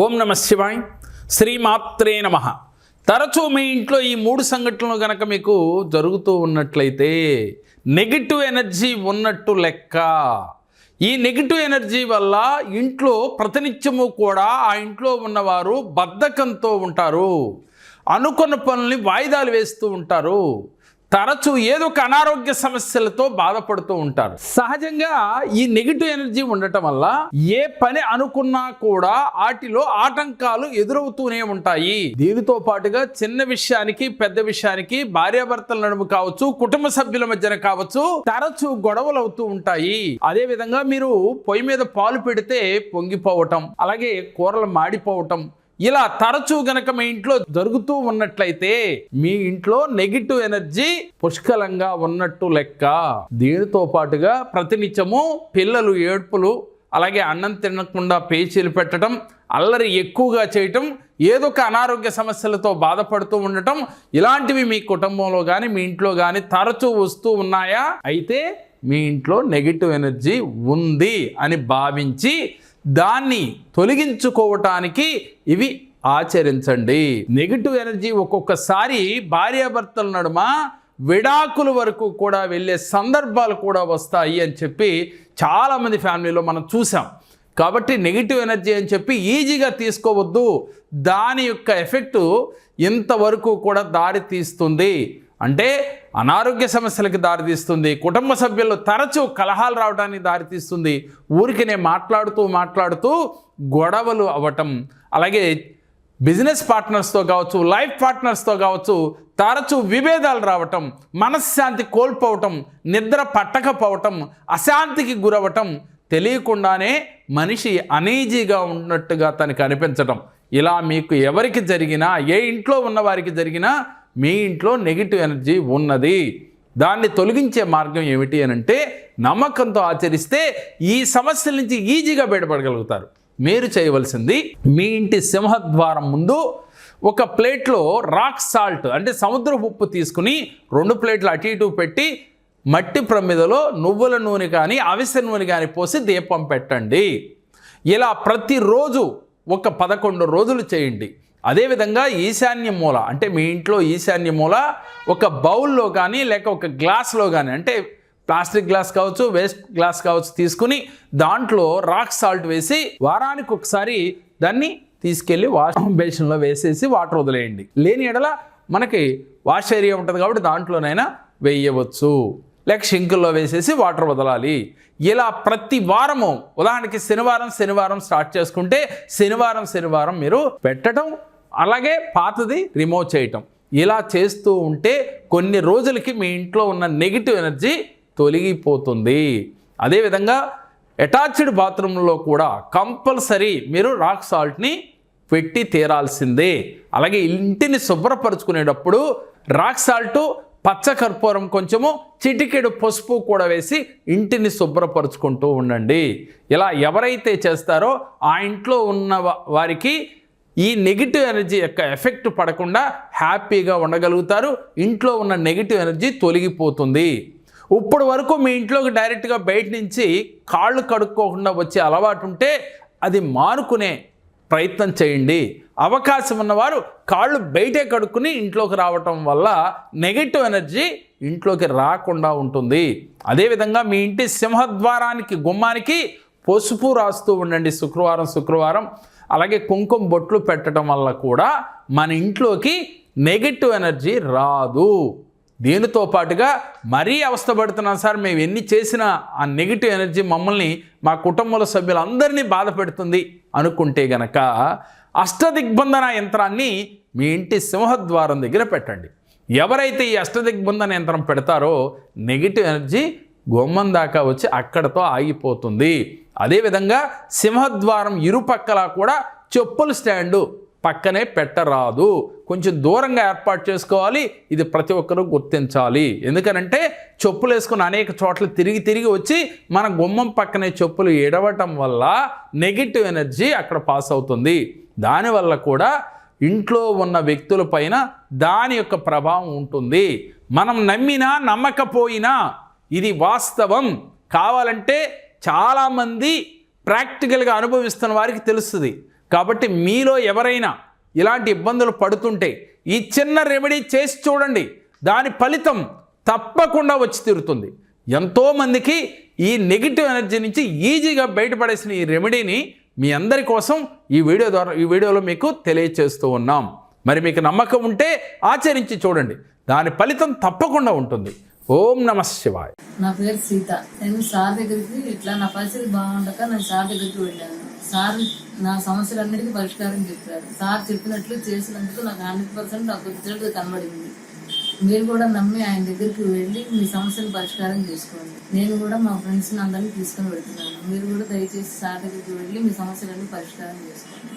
ఓం నమ శివాయ్. శ్రీమాత్రే నమ. తరచూ మీ ఇంట్లో ఈ మూడు సంఘటనలు కనుక మీకు జరుగుతూ ఉన్నట్లయితే నెగిటివ్ ఎనర్జీ ఉన్నట్టు లెక్క. ఈ నెగిటివ్ ఎనర్జీ వల్ల ఇంట్లో ప్రతినిత్యము కూడా ఆ ఇంట్లో ఉన్నవారు బద్ధకంతో ఉంటారు. అనుకున్న పనుల్ని వాయిదాలు వేస్తూ ఉంటారు. తరచూ ఏదో ఒక అనారోగ్య సమస్యలతో బాధపడుతూ ఉంటారు. సహజంగా ఈ నెగిటివ్ ఎనర్జీ ఉండటం వల్ల ఏ పని అనుకున్నా కూడా వాటిలో ఆటంకాలు ఎదురవుతూనే ఉంటాయి. దీనితో పాటుగా చిన్న విషయానికి పెద్ద విషయానికి భార్యాభర్తల నడుము కావచ్చు కుటుంబ సభ్యుల మధ్యన కావచ్చు తరచూ గొడవలు అవుతూ ఉంటాయి. అదే విధంగా మీరు పొయ్యి మీద పాలు పెడితే పొంగిపోవటం అలాగే కూరలు మాడిపోవటం ఇలా తరచూ గనక మీ ఇంట్లో జరుగుతూ ఉన్నట్లయితే మీ ఇంట్లో నెగిటివ్ ఎనర్జీ పుష్కలంగా ఉన్నట్టు లెక్క. దీనితో పాటుగా ప్రతినిత్యము పిల్లలు ఏడ్పులు అలాగే అన్నం తినకుండా పేచీలు పెట్టడం అల్లరి ఎక్కువగా చేయటం ఏదో ఒక అనారోగ్య సమస్యలతో బాధపడుతూ ఉండటం ఇలాంటివి మీ కుటుంబంలో కానీ మీ ఇంట్లో కానీ తరచూ వస్తూ ఉన్నాయా? అయితే మీ ఇంట్లో నెగిటివ్ ఎనర్జీ ఉంది అని భావించి దాన్ని తొలగించుకోవటానికి ఇవి ఆచరించండి. నెగిటివ్ ఎనర్జీ ఒక్కొక్కసారి భార్యాభర్తల నడుమ విడాకుల వరకు కూడా వెళ్ళే సందర్భాలు కూడా వస్తాయి అని చెప్పి చాలామంది ఫ్యామిలీలో మనం చూసాం. కాబట్టి నెగిటివ్ ఎనర్జీ అని చెప్పి ఈజీగా తీసుకోవద్దు. దాని యొక్క ఎఫెక్టు ఇంతవరకు కూడా దారి తీస్తుంది. అంటే అనారోగ్య సమస్యలకు దారితీస్తుంది కుటుంబ సభ్యులు తరచూ కలహాలు రావడానికి దారితీస్తుంది ఊరికినే మాట్లాడుతూ మాట్లాడుతూ గొడవలు అవ్వటం అలాగే బిజినెస్ పార్ట్నర్స్తో కావచ్చు లైఫ్ పార్ట్నర్స్తో కావచ్చు తరచూ విభేదాలు రావటం మనశ్శాంతి కోల్పోవటం నిద్ర పట్టకపోవటం అశాంతికి గురవటం తెలియకుండానే మనిషి అనీజీగా ఉన్నట్టుగా తనకు అనిపించటం. ఇలా మీకు ఎవరికి జరిగినా ఏ ఇంట్లో ఉన్న వారికి జరిగినా మీ ఇంట్లో నెగిటివ్ ఎనర్జీ ఉన్నది. దాన్ని తొలగించే మార్గం ఏమిటి అని అంటే నమ్మకంతో ఆచరిస్తే ఈ సమస్యల నుంచి ఈజీగా బయటపడగలుగుతారు. మీరు చేయవలసింది మీ ఇంటి సింహద్వారం ముందు ఒక ప్లేట్లో రాక్ సాల్ట్ అంటే సముద్ర ఉప్పు తీసుకుని రెండు ప్లేట్లు అటు ఇటు పెట్టి మట్టి ప్రమిదలో నువ్వుల నూనె కానీ అవిసె నూనె కానీ పోసి దీపం పెట్టండి. ఇలా ప్రతిరోజు ఒక పదకొండు రోజులు చేయండి. అదేవిధంగా ఈశాన్య మూల అంటే మీ ఇంట్లో ఈశాన్య మూల ఒక బౌల్లో కానీ లేక ఒక గ్లాస్లో కానీ అంటే ప్లాస్టిక్ గ్లాస్ కావచ్చు వేస్ట్ గ్లాస్ కావచ్చు తీసుకుని దాంట్లో రాక్ సాల్ట్ వేసి వారానికి ఒకసారి దాన్ని తీసుకెళ్ళి వాష్ బేషన్లో వేసేసి వాటర్ వదిలేయండి. లేని ఎడల మనకి వాష్ ఏరియా ఉంటుంది కాబట్టి దాంట్లోనైనా వేయవచ్చు. లేక షింకుల్లో వేసేసి వాటర్ వదలాలి. ఇలా ప్రతి వారము ఉదాహరణకి శనివారం శనివారం స్టార్ట్ చేసుకుంటే శనివారం శనివారం మీరు పెట్టడం అలాగే పాతది రిమూవ్ చేయటం. ఇలా చేస్తూ ఉంటే కొన్ని రోజులకి మీ ఇంట్లో ఉన్న నెగిటివ్ ఎనర్జీ తొలగిపోతుంది. అదేవిధంగా అటాచ్డ్ బాత్రూంలో కూడా కంపల్సరీ మీరు రాక్ సాల్ట్ని పెట్టి తీరాల్సిందే. అలాగే ఇంటిని శుభ్రపరుచుకునేటప్పుడు రాక్ సాల్ట్ పచ్చ కర్పూరం కొంచెము చిటికెడు పసుపు కూడా వేసి ఇంటిని శుభ్రపరుచుకుంటూ ఉండండి. ఇలా ఎవరైతే చేస్తారో ఆ ఇంట్లో ఉన్న వారికి ఈ నెగిటివ్ ఎనర్జీ యొక్క ఎఫెక్ట్ పడకుండా హ్యాపీగా ఉండగలుగుతారు. ఇంట్లో ఉన్న నెగిటివ్ ఎనర్జీ తొలగిపోతుంది. ఇప్పుడు వరకు మీ ఇంట్లోకి డైరెక్ట్గా బయట నుంచి కాళ్ళు కడుక్కోకుండా వచ్చే అలవాటు ఉంటే అది మానుకునే ప్రయత్నం చేయండి. అవకాశం ఉన్నవారు కాళ్ళు బయటే కడుక్కుని ఇంట్లోకి రావటం వల్ల నెగిటివ్ ఎనర్జీ ఇంట్లోకి రాకుండా ఉంటుంది. అదేవిధంగా మీ ఇంటి సింహద్వారానికి గుమ్మానికి పసుపు రాస్తూ ఉండండి శుక్రవారం శుక్రవారం. అలాగే కుంకుమ బొట్లు పెట్టడం వల్ల కూడా మన ఇంట్లోకి నెగిటివ్ ఎనర్జీ రాదు. దీనితో పాటుగా మరీ అవస్థపడుతున్నాం సార్ మేము ఎన్ని చేసినా ఆ నెగిటివ్ ఎనర్జీ మమ్మల్ని మా కుటుంబంలో సభ్యులందరినీ బాధ పెడుతుంది అనుకుంటే గనక అష్టదిగ్బంధన యంత్రాన్ని మీ ఇంటి సింహద్వారం దగ్గర పెట్టండి. ఎవరైతే ఈ అష్టదిగ్బంధన యంత్రం పెడతారో నెగిటివ్ ఎనర్జీ గుమ్మం దాకా వచ్చి అక్కడతో ఆగిపోతుంది. అదేవిధంగా సింహద్వారం ఇరుపక్కల కూడా చెప్పుల స్టాండు పక్కనే పెట్టరాదు. కొంచెం దూరంగా ఏర్పాటు చేసుకోవాలి. ఇది ప్రతి ఒక్కరూ గుర్తించాలి. ఎందుకనంటే చెప్పులు వేసుకుని అనేక చోట్ల తిరిగి తిరిగి వచ్చి మన గుమ్మం పక్కనే చెప్పులు ఎడవటం వల్ల నెగిటివ్ ఎనర్జీ అక్కడ పాస్ అవుతుంది. దానివల్ల కూడా ఇంట్లో ఉన్న వ్యక్తుల పైన దాని యొక్క ప్రభావం ఉంటుంది. మనం నమ్మినా నమ్మకపోయినా ఇది వాస్తవం. కావాలంటే చాలామంది ప్రాక్టికల్గా అనుభవిస్తున్న వారికి తెలుస్తుంది. కాబట్టి మీలో ఎవరైనా ఇలాంటి ఇబ్బందులు పడుతుంటే ఈ చిన్న రెమెడీ చేసి చూడండి. దాని ఫలితం తప్పకుండా వచ్చి తీరుతుంది. ఎంతోమందికి ఈ నెగిటివ్ ఎనర్జీ నుంచి ఈజీగా బయటపడేసిన ఈ రెమెడీని మీ అందరి కోసం ఈ వీడియో ద్వారా ఈ వీడియోలో మీకు తెలియచేస్తూ ఉన్నాం. మరి మీకు నమ్మకం ఉంటే ఆచరించి చూడండి. దాని ఫలితం తప్పకుండా ఉంటుంది. ఓం నమ శివాయ. నా పేరు సీత. నేను సార్ దగ్గరికి ఇట్లా నా పరిస్థితి బాగుండక నేను సార్ దగ్గరికి వెళ్ళాను. సార్ నా సమస్యలన్నిటికీ పరిష్కారం చెప్పారు. సార్ చెప్పినట్లు చేసినందుకు నాకు హండ్రెడ్ పర్సెంట్ నాకు రిజల్ట్ కనబడింది. మీరు కూడా నమ్మి ఆయన దగ్గరికి వెళ్ళి మీ సమస్యను పరిష్కారం చేసుకోండి. నేను కూడా మా ఫ్రెండ్స్ని అందరినీ తీసుకుని వెళ్తున్నాను. మీరు కూడా దయచేసి సార్ దగ్గరికి వెళ్ళి మీ సమస్యలన్నీ పరిష్కారం చేసుకోండి.